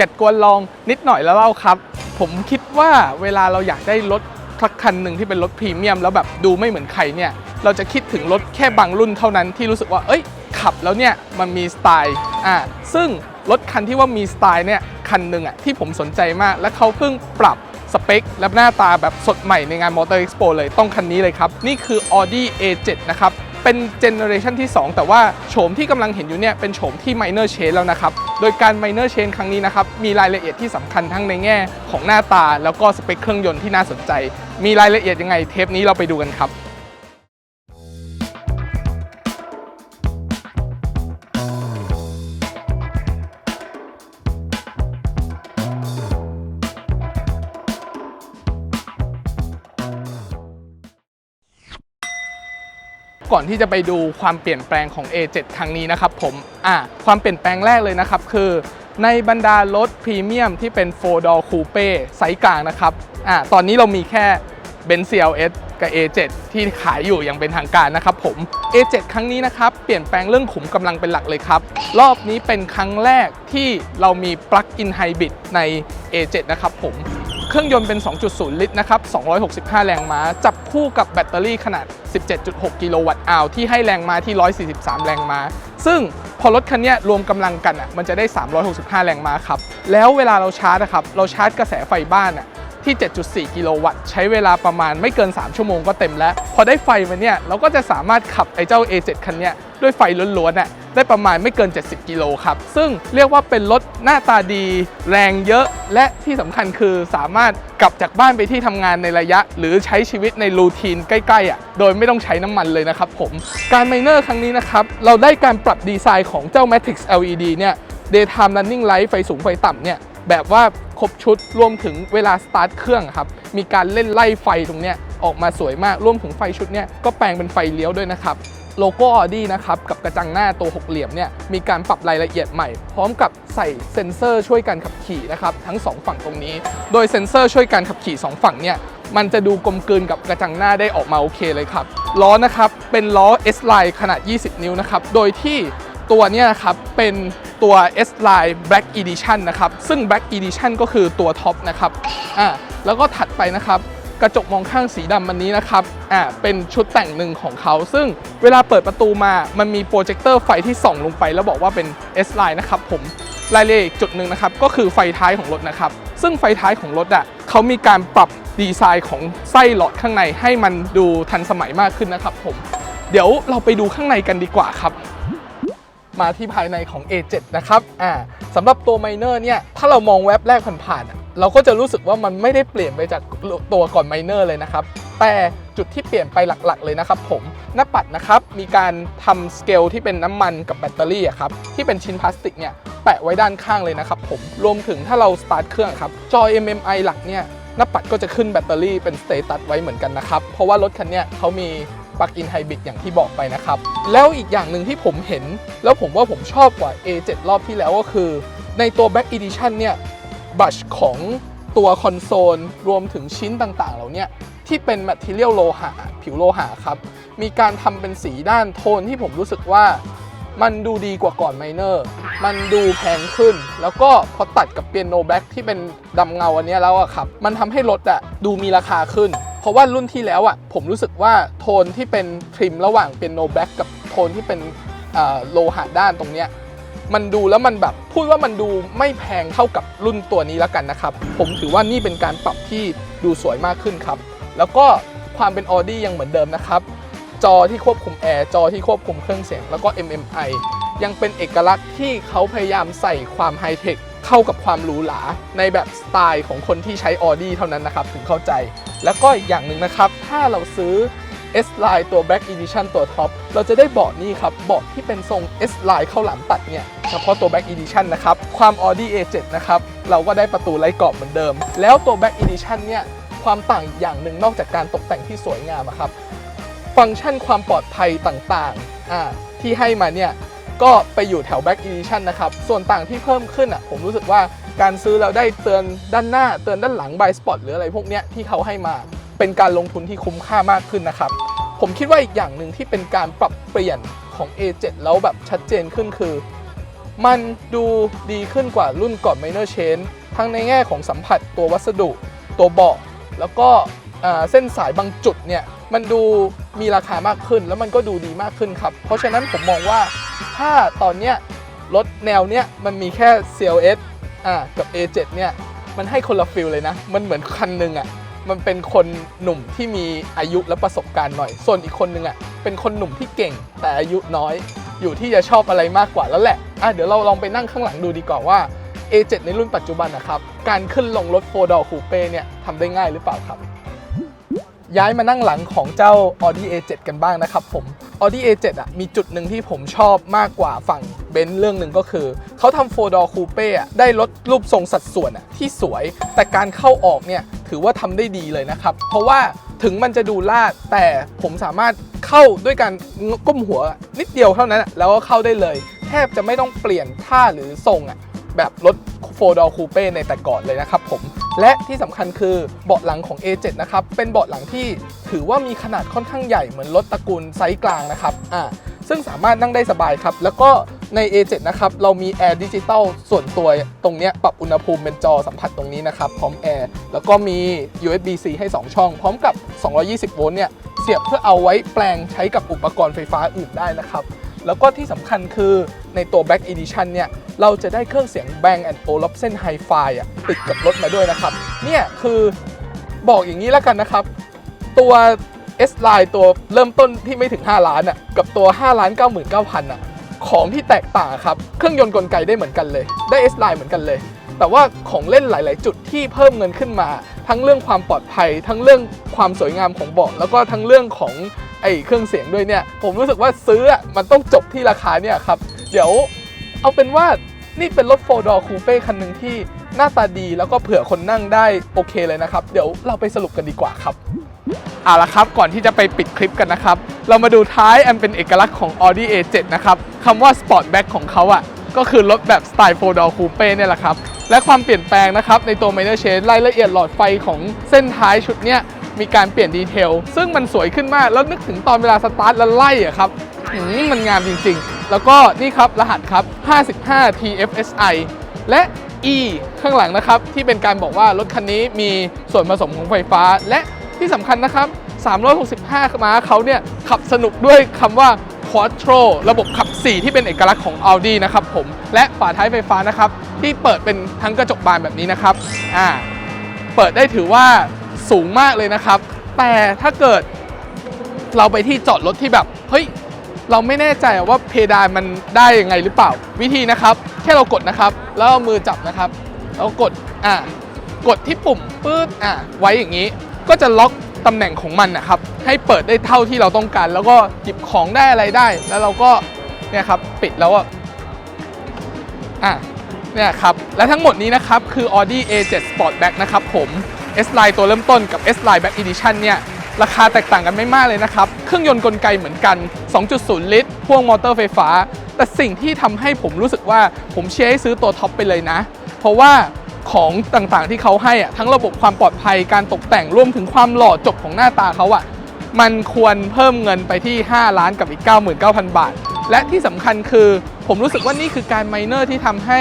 จัดกวนลองนิดหน่อยแล้วเล่าครับ ผมคิดว่าเวลาเราอยากได้รถสักคันหนึ่งที่เป็นรถพรีเมียมแล้วแบบดูไม่เหมือนใครเนี่ย เราจะคิดถึงรถแค่บางรุ่นเท่านั้นที่รู้สึกว่า เอ้ย ขับแล้วเนี่ยมันมีสไตล์อ่าซึ่งรถคันที่ว่ามีสไตล์เนี่ยคันหนึ่งอะที่ผมสนใจมาก และเขาเพิ่งปรับสเปค และหน้าตาแบบสดใหม่ในงาน Motor Expo เลยต้องคันนี้เลยครับ นี่คือ Audi A7 นะครับ เป็นเจเนอเรชันที่ 2 แต่ว่าโฉมที่กำลังเห็นอยู่เนี่ยเป็นโฉมที่ minor change แล้วนะครับ โดยการ minor change ครั้งนี้นะครับ มีรายละเอียดที่สำคัญทั้งในแง่ของหน้าตา แล้วก็สเปคเครื่องยนต์ที่น่าสนใจ มีรายละเอียดยังไงเทปนี้เราไปดูกันครับ ก่อนที่จะไปดูความเปลี่ยนแปลงของ A7 ครั้งนี้นะครับผมอะความเปลี่ยนแปลงแรกเลยนะครับคือในบรรดารถพรีเมียมที่เป็น4 door coupe ไซส์กลางนะครับอะตอนนี้เรามีแค่ Benz CLS กับ A7 ที่ขายอยู่อย่างเป็นทางการนะครับผม A7 ครั้งนี้นะครับ เปลี่ยนแปลงเรื่องขุมกำลังเป็นหลักเลยครับ รอบนี้เป็นครั้งแรกที่เรามี Plug-in Hybrid ใน A7 นะครับผม เครื่องยนต์เป็น 2.0 ลิตรนะครับ 265 แรงม้า จับคู่กับแบตเตอรี่ขนาด 17.6 กิโลวัตต์อาวที่ให้แรงม้าที่ 143 แรงม้า ซึ่งพอรถคันนี้รวมกำลังกันอะมันจะได้ 365 แรงม้าครับ แล้วเวลาเราชาร์จนะครับ เราชาร์จกระแสไฟบ้านอะ ที่ 7.4 กิโลวัตต์ใช้เวลาประมาณไม่เกิน 3 ชั่วโมงก็เต็มแล้ว พอได้ไฟมาเนี่ยเราก็จะสามารถขับไอ้เจ้า A7 คันเนี้ยด้วยไฟล้วนๆน่ะได้ประมาณไม่เกิน 70 กิโลครับ ซึ่งเรียกว่าเป็นรถหน้าตาดี แรงเยอะ และที่สำคัญคือสามารถกลับจากบ้านไปที่ทำงานในระยะ หรือใช้ชีวิตในรูทีนใกล้ๆอะโดยไม่ต้องใช้น้ำมันเลยนะครับผมการไมเนอร์ครั้งนี้นะครับ เราได้การปรับดีไซน์ของเจ้า Matrix LED เนี่ย Daytime Running Light ไฟสูงไฟต่ำเนี่ย แบบว่าครบชุดรวมถึงเวลาสตาร์ทเครื่องครับ มีการเล่นไล่ไฟตรงเนี้ยออกมาสวยมากรวมถึงไฟชุดเนี้ยก็แปลงเป็นไฟเลี้ยวด้วยนะครับโลโก้ Audi นะครับกับกระจังหน้าตัวหกเหลี่ยมเนี่ยมีการปรับรายละเอียดใหม่ พร้อมกับใส่เซ็นเซอร์ช่วยการขับขี่นะครับทั้ง 2 ฝั่งตรงนี้ โดยเซ็นเซอร์ช่วยการขับขี่ 2 ฝั่งเนี่ยมันจะดูกลมกลืนกับกระจังหน้าได้ออกมาโอเคเลยครับล้อนะครับเป็นล้อ S-Line ขนาด 20 นิ้วนะครับโดยที่ตัวเนี้ยนะครับเป็น ตัว S Line Black Edition นะครับ ซึ่ง Black Edition ก็คือตัวท็อปนะครับอ่าแล้วก็ถัดไปนะครับกระจกมองข้างสีดำมันนี้นะครับ อ่า เป็นชุดแต่งหนึ่งของเขา ซึ่งเวลาเปิดประตูมา มันมีโปรเจคเตอร์ไฟที่ส่องลงไป แล้วบอกว่าเป็น S Line นะครับผม รายละเอียดอีกจุดหนึ่งนะครับ ก็คือไฟท้ายของรถนะครับ ซึ่งไฟท้ายของรถอะเขามีการปรับดีไซน์ของไส้หลอดข้างในให้มันดูทันสมัยมากขึ้นนะครับผม เดี๋ยวเราไปดูข้างในกันดีกว่าครับ มาที่ภายในของ A7 นะครับอ่าสำหรับตัวไมเนอร์เนี่ยถ้าเรามองแว็บแรกผ่านๆเราก็จะรู้สึกว่ามันไม่ได้เปลี่ยนไปจากตัวก่อนไมเนอร์เลยนะครับแต่จุดที่เปลี่ยนไปหลักๆ เลยนะครับผมหน้าปัดนะครับมีการทำสเกลที่เป็นน้ำมันกับแบตเตอรี่ครับที่เป็นชิ้นพลาสติกเนี่ยแปะไว้ด้านข้างเลยนะครับผมรวมถึงถ้าเราสตาร์ทเครื่องครับจอ MMI หลักเนี่ยหน้าปัดก็จะขึ้นแบตเตอรี่เป็นสเตตัสไว้เหมือนกันนะครับ เพราะว่ารถคันเนี้ยเขามี ปลั๊กอินไฮบริดอย่างที่บอกไปนะครับ แล้วอีกอย่างหนึ่งที่ผมเห็น แล้วผมว่าผมชอบกว่า A7 รอบที่แล้วก็คือ ในตัว Back Edition เนี่ยบัชของตัวคอนโซล รวมถึงชิ้นต่างๆ เหล่าเนี้ยที่เป็น Material โลหะผิวโลหะครับ มีการทำเป็นสีด้านโทนที่ผมรู้สึกว่ามันดูดีกว่าก่อนไมเนอร์ มันดูแพงขึ้น แล้วก็พอตัดกับเปียโนแบ็กที่เป็นดำเงาอันนี้แล้วอะครับ มันทำให้รถอะดูมีราคาขึ้น เพราะว่ารุ่นที่แล้วอะผมรู้สึกว่าโทนที่เป็นทริมระหว่างเปียโนแบ็กกับโทนที่เป็นโลหะด้านตรงเนี้ยมันดูแล้วมันแบบพูดว่ามันดูไม่แพงเท่ากับรุ่นตัวนี้แล้วกันนะครับ ผมถือว่านี่เป็นการปรับที่ดูสวยมากขึ้นครับ แล้วก็ความเป็น Audi ยังเหมือนเดิมนะครับ จอที่ควบคุมแอร์จอที่ควบคุมเครื่องเสียง แล้วก็ MMI ยังเป็นเอกลักษณ์ที่เขาพยายามใส่ความไฮเทค เข้ากับความหรูหราในแบบสไตล์ของคนที่ใช้ Audi เท่านั้นนะครับ ถึงเข้าใจ แล้วก็อีกอย่างหนึ่งนะครับ ถ้าเราซื้อ S Line ตัว Black Edition ตัวท็อปเราจะได้เบาะนี้ครับเบาะที่เป็นทรง S Line เข้าหลังตัดเนี่ยเฉพาะตัว Black Edition นะครับ ความ Audi A7 นะครับ เราก็ได้ประตูไร้กรอบเหมือนเดิม แล้วตัว Black Edition เนี่ยความต่างอีกอย่างหนึ่งนอกจากการตกแต่งที่สวยงามอะครับ ฟังก์ชันความปลอดภัยต่างๆที่ให้มาเนี่ย ก็ไปอยู่แถว Back Edition นะครับ ส่วนต่างที่เพิ่มขึ้นอะผมรู้สึกว่าการซื้อแล้วได้เตือนด้านหน้า เตือนด้านหลัง by spot หรืออะไรพวกเนี้ยที่เขาให้มาเป็นการลงทุนที่คุ้มค่ามากขึ้นนะครับ ผมคิดว่าอีกอย่างหนึ่งที่เป็นการปรับเปลี่ยนของ A7 แล้วแบบชัดเจนขึ้นคือ มันดูดีขึ้นกว่ารุ่นก่อน minor change ทั้งในแง่ของสัมผัสตัววัสดุ ตัวเบาะแล้วก็เส้นสายบางจุดเนี่ยมันดูมีราคามากขึ้นแล้วมันก็ดูดีมากขึ้นครับ เพราะฉะนั้นผมมองว่า ถ้าตอนเนี้ยรถแนวเนี้ยมันมีแค่ CLS อ่ากับ A7 เนี่ยมันให้คนละฟิลเลยนะ มันเหมือนคันหนึ่งอะมันเป็นคนหนุ่มที่มีอายุและประสบการณ์หน่อย ส่วนอีกคนหนึ่งอะเป็นคนหนุ่มที่เก่งแต่อายุน้อย อยู่ที่จะชอบอะไรมากกว่าแล้วแหละอะเดี๋ยวเราลองไปนั่งข้างหลังดูดีกว่าว่า A7 ในรุ่นปัจจุบันนะครับ การขึ้นลงรถ4 door coupe เนี่ยทำได้ง่ายหรือเปล่าครับ ย้ายมานั่งหลังของเจ้า Audi A7 กันบ้างนะครับผม Audi A7 อะมีจุดหนึ่งที่ผมชอบมากกว่าฝั่งเบนซ์เรื่องหนึ่งก็คือ เขาทำ4 door coupe อะได้รถรูปทรงสัดส่วนอะที่สวย แต่การเข้าออกเนี่ยถือว่าทำได้ดีเลยนะครับ เพราะว่าถึงมันจะดูลาด แต่ผมสามารถเข้าด้วยการก้มหัวนิดเดียวเท่านั้น แล้วก็เข้าได้เลย แทบจะไม่ต้องเปลี่ยนท่าหรือทรงอะแบบรถ 4 door coupe ในแต่ก่อนเลยนะครับผม และที่สำคัญคือเบาะหลังของ A7 นะครับ เป็นเบาะหลังที่ถือว่ามีขนาดค่อนข้างใหญ่เหมือนรถตระกูลไซส์กลางนะครับอ่าซึ่งสามารถนั่งได้สบายครับ แล้วก็ใน A7 นะครับ เรามีแอร์ดิจิตอลส่วนตัวตรงนี้ปรับอุณหภูมิเป็นจอสัมผัสตรงนี้นะครับ พร้อมแอร์ แล้วก็มี USB-C ให้ 2 ช่อง พร้อมกับ 220 โวลต์เนี่ย เสียบเพื่อเอาไว้แปลงใช้กับอุปกรณ์ไฟฟ้าอื่นได้นะครับ แล้วก็ที่สำคัญคือ ในตัว Black Edition เนี่ย เราจะได้เครื่องเสียง Bang Olufsen Hi-Fi อะติดกับรถมาด้วยนะครับ เนี่ยคือบอกอย่างนี้แล้วกันนะครับ ตัว S Line ตัวเริ่มต้นที่ไม่ถึง 5 ล้านอะกับตัว 5 ล้าน99,000อะของที่แตกต่างครับ เครื่องยนต์กลไกได้เหมือนกันเลย ได้ S Line เหมือนกันเลย แต่ว่าของเล่นหลาย ๆ จุดที่เพิ่มเงินขึ้นมา ทั้งเรื่องความปลอดภัย ทั้งเรื่องความสวยงามของเบาะแล้วก็ทั้งเรื่องของไอ้เครื่องเสียงด้วยเนี่ย ผมรู้สึกว่าซื้อมันต้องจบที่ราคาเนี่ยครับ เดี๋ยวเอาเป็นว่านี่เป็นรถ4 door coupe คันหนึ่งที่หน้าตาดีแล้วก็เผื่อคนนั่งได้โอเคเลยนะครับ เดี๋ยวเราไปสรุปกันดีกว่าครับเอาละครับก่อนที่จะไปปิดคลิปกันนะครับ เรามาดูท้ายอันเป็นเอกลักษณ์ของ Audi A7 นะครับคำว่า Sportback ของเขาอะก็คือรถแบบสไตล์4 door coupe เนี่ยแหละครับ และความเปลี่ยนแปลงนะครับ ในตัว minor change รายละเอียดหลอดไฟของเส้นท้ายชุดเนี้ยมีการเปลี่ยนดีเทล ซึ่งมันสวยขึ้นมาก แล้วนึกถึงตอนเวลาสตาร์ทแล้วไล่อะครับมมันงามจริง ๆ แล้วก็นี่ครับรหัสครับ 55 TFSI และ E ข้างหลังนะครับ ที่เป็นการบอกว่ารถคันนี้มีส่วนผสมของไฟฟ้า และที่สำคัญนะครับ 365 ม้าเขาเนี่ยขับสนุกด้วยคำว่า Quattro ระบบขับ 4 ที่เป็นเอกลักษณ์ของ Audi นะครับผม และฝาท้ายไฟฟ้านะครับ ที่เปิดเป็นทั้งกระจกบานแบบนี้นะครับอ่าเปิดได้ถือว่าสูงมากเลยนะครับ แต่ถ้าเกิดเราไปที่จอดรถที่แบบ เฮ้ย เราไม่แน่ใจว่าเพดานมันได้ยังไงหรือเปล่า วิธีนะครับ แค่เรากดนะครับ แล้วเอามือจับนะครับ แล้วกดอ่ากดที่ปุ่มปื๊ดอ่าไว้อย่างนี้ ก็จะล็อกตำแหน่งของมันนะครับ ให้เปิดได้เท่าที่เราต้องการ แล้วก็หยิบของได้อะไรได้ แล้วเราก็เนี่ยครับปิดแล้วอะอะเนี่ยครับ และทั้งหมดนี้นะครับ คือ Audi A7 Sportback นะครับผม S Line ตัวเริ่มต้นกับ S Line Back Edition เนี่ย ราคาแตกต่างกันไม่มากเลยนะครับ เครื่องยนต์กลไกเหมือนกัน 2.0 ลิตร พ่วงมอเตอร์ไฟฟ้า แต่สิ่งที่ทำให้ผมรู้สึกว่าผมเชียร์ให้ซื้อตัวท็อปไปเลยนะ เพราะว่าของต่างๆที่เขาให้อะทั้งระบบความปลอดภัยการตกแต่งรวมถึงความหล่อจบของหน้าตาเขาอะมันควรเพิ่มเงินไปที่ 5 ล้านกับอีก 99,000 บาท และที่สำคัญคือ ผมรู้สึกว่านี่คือการไมเนอร์ที่ทำให้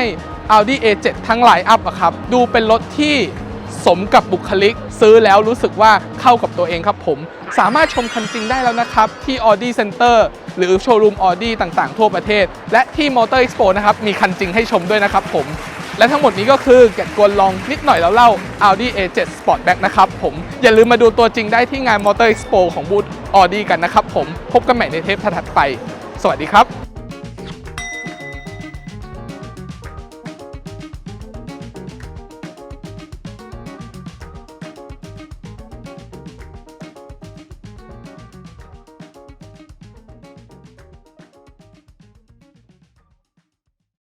Audi A7 ทั้งหลายอัพอะครับ ดูเป็นรถที่ สมกับบุคลิก ซื้อแล้วรู้สึกว่าเข้ากับตัวเองครับผม สามารถชมคันจริงได้แล้วนะครับ ที่ Audi Center หรือโชว์รูม Audi ต่างๆ ทั่วประเทศ และที่ Motor Expo นะครับ มีคันจริงให้ชมด้วยนะครับผมและทั้งหมดนี้ก็คือแกะกวนลองนิดหน่อยแล้วเล่า Audi A7 Sportback นะครับผมอย่าลืมมาดูตัวจริงได้ที่งาน Motor Expo ของบูธ Audi กันนะครับผม พบกันใหม่ในเทปถัดไป สวัสดีครับ